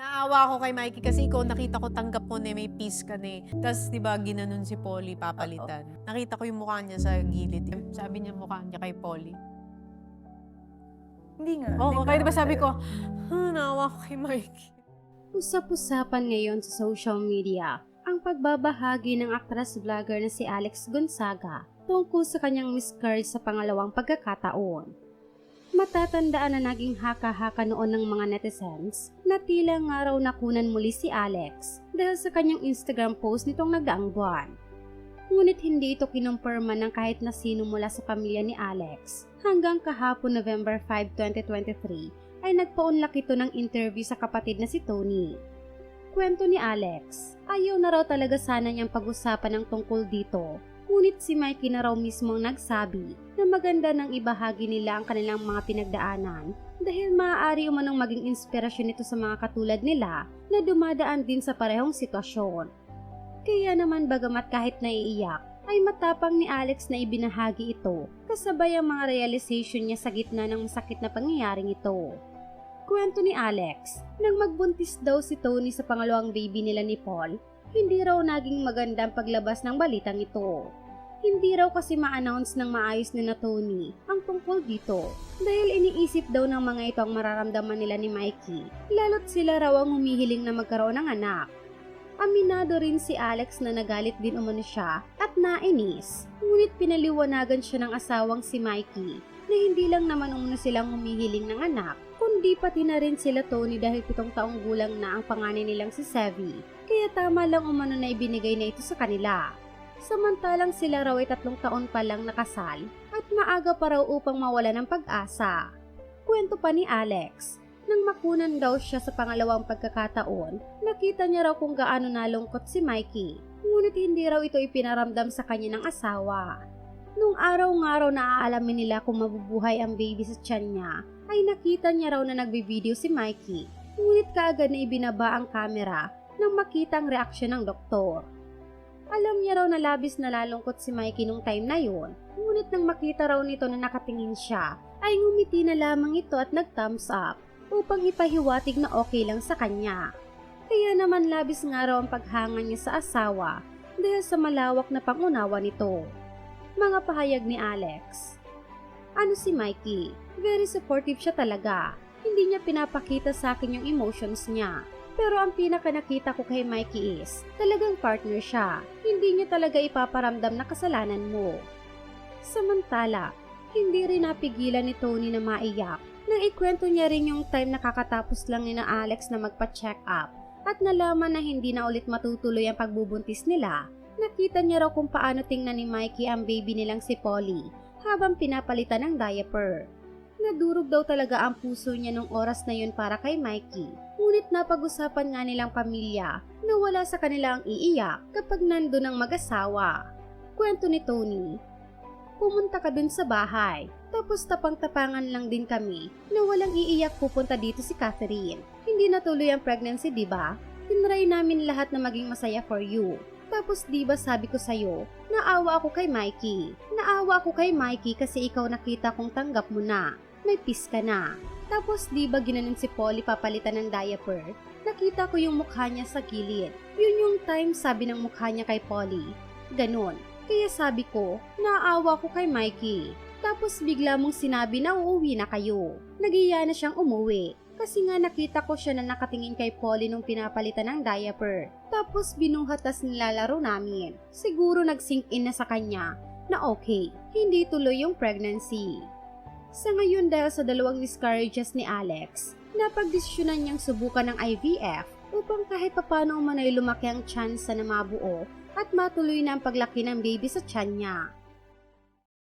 Naawa ako kay Mikey kasi ikaw nakita ko tanggap mo na may peace ka na eh. Tapos, di ba, ginanon si Polly papalitan. Nakita ko yung mukha niya sa gilid. Sabi niya mukha niya kay Polly. Hindi nga. Oo, Hindi kaya ka di ba sabi ko, ah, naawa ko kay Mikey. Usap-usapan ngayon sa social media ang pagbabahagi ng actress vlogger na si Alex Gonzaga tungkol sa kanyang miscarriage sa pangalawang pagkakataon. Matatandaan na naging haka-haka noon ng mga netizens na tila nga raw nakunan muli si Alex dahil sa kanyang Instagram post nitong nagdaang buwan. Ngunit hindi ito kinumpirma ng kahit na sino mula sa pamilya ni Alex hanggang kahapon November 5, 2023 ay nagpaunlak ito ng interview sa kapatid na si Tony. Kwento ni Alex, ayaw na raw talaga sana niyang pag-usapan ng tungkol dito. Ngunit si Mikey na raw mismo ang nagsabi na maganda nang ibahagi nila ang kanilang mga pinagdaanan dahil maaari umanong maging inspirasyon ito sa mga katulad nila na dumadaan din sa parehong sitwasyon. Kaya naman bagamat kahit naiiyak, ay matapang ni Alex na ibinahagi ito kasabay ang mga realization niya sa gitna ng masakit na pangyayaring ito. Kwento ni Alex, nang magbuntis daw si Tony sa pangalawang baby nila ni Paul, hindi raw naging maganda ang paglabas ng balitang ito. Hindi raw kasi ma-announce ng maayos ni na Tony ang tungkol dito dahil iniisip daw ng mga ito ang mararamdaman nila ni Mikey lalo't sila raw ang humihiling na magkaroon ng anak. Aminado rin si Alex na nagalit din umano siya at nainis. Ngunit pinaliwanagan siya ng asawang si Mikey na hindi lang naman umano silang humihiling ng anak, kundi pati na rin sila Tony dahil pitong taong gulang na ang panganay nilang si Sevi. Kaya tama lang umano na ibinigay na ito sa kanila. Samantalang sila raw ay tatlong taon pa lang nakasal at maaga pa raw upang mawala ng pag-asa. Kwento pa ni Alex, nang makunan daw siya sa pangalawang pagkakataon, nakita niya raw kung gaano nalungkot si Mikey. Ngunit hindi raw ito ipinaramdam sa kanya ng asawa. Nung araw nga raw naaalamin nila kung mabubuhay ang baby sa tiyan niya, ay nakita niya raw na nagbe-video si Mikey. Ngunit kaagad na ibinaba ang kamera nang makita ang reaksyon ng doktor. Alam niya raw na labis na lalungkot si Mikey nung time na yon. Ngunit nang makita raw nito na nakatingin siya, ay ngumiti na lamang ito at nag-thumbs up upang ipahiwatig na okay lang sa kanya. Kaya naman labis nga raw ang paghanga niya sa asawa dahil sa malawak na pangunawa nito. Mga pahayag ni Alex. Ano si Mikey? Very supportive siya talaga. Hindi niya pinapakita sa akin yung emotions niya. Pero ang pinaka nakita ko kay Mikey is, talagang partner siya. Hindi niya talaga ipaparamdam na kasalanan mo. Samantala, hindi rin napigilan ni Tony na maiyak nang ikwento niya rin yung time na kakatapos lang ni na Alex na magpa-check up at nalaman na hindi na ulit matutuloy ang pagbubuntis nila. Nakita niya raw kung paano tingnan ni Mikey ang baby nilang si Polly habang pinapalitan ng diaper. Nadurog daw talaga ang puso niya nung oras na yun para kay Mikey. Ngunit napag-usapan nga nilang pamilya na wala sa kanila ang iiyak kapag nandun ang mag-asawa. Kwento ni Tony, pumunta ka dun sa bahay. Tapos tapang-tapangan lang din kami na walang iiyak pupunta dito si Catherine. Hindi natuloy ang pregnancy, di ba? Tinry namin lahat na maging masaya for you. Tapos di ba sabi ko sa'yo, naawa ako kay Mikey. Naawa ako kay Mikey kasi ikaw nakita kong tanggap mo na. May peace ka na. Tapos di ba ginanon si Polly papalitan ng diaper? Nakita ko yung mukha niya sa gilid. Yun yung time sabi ng mukha niya kay Polly. Ganon. Kaya sabi ko, naawa ko kay Mikey. Tapos bigla mong sinabi na uuwi na kayo. Nagiya na siyang umuwi. Kasi nga nakita ko siya na nakatingin kay Polly nung pinapalitan ng diaper. Tapos binuhat tas nilalaro namin. Siguro nag-sink in na sa kanya na okay, hindi tuloy yung pregnancy. Sa ngayon dahil sa dalawang miscarriages ni Alex, napagdesisyonan niyang subukan ng IVF upang kahit papano umanay lumaki ang chance na mabuo at matuloy na ang paglaki ng baby sa tiyan niya.